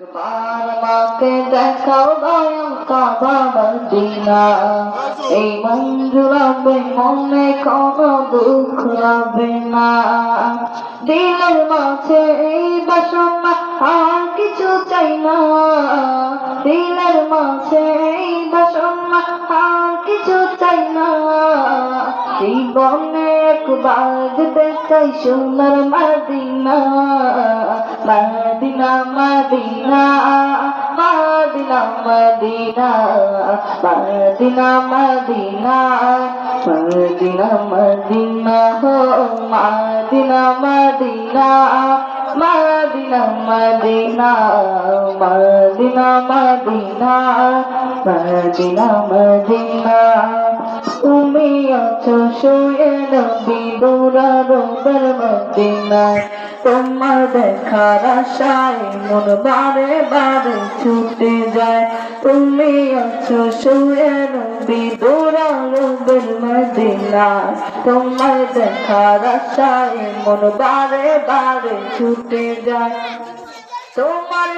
একবার মাকে দেখাও দয়াল কাবা মদিনা এই মঞ্জু রবে মনে কোনো দুঃখ রবে দিলের মাঝে এই বাসনা আর কিছু চাই না। দিলের মাঝে এই বাসনা আর কিছু চাই না। জীবনে একবার যেতে চাই সোনার Madina Medina Medina. Medina Medina Medina Medina Medina Medina হো Medina Medina Medina Medina Medina Medina Medina Medina তুমি আছো শুয়ে নবী দৌড়ানোদের মদিনায় তোমার দেখার আশায় মন বারে বারে ছুটে যায়। তুমি আছো শুয়ে দৌড়ানোদের মদিনায় তোমার দেখার আশায় মন বারে বারে ছুটে যায়। তোমার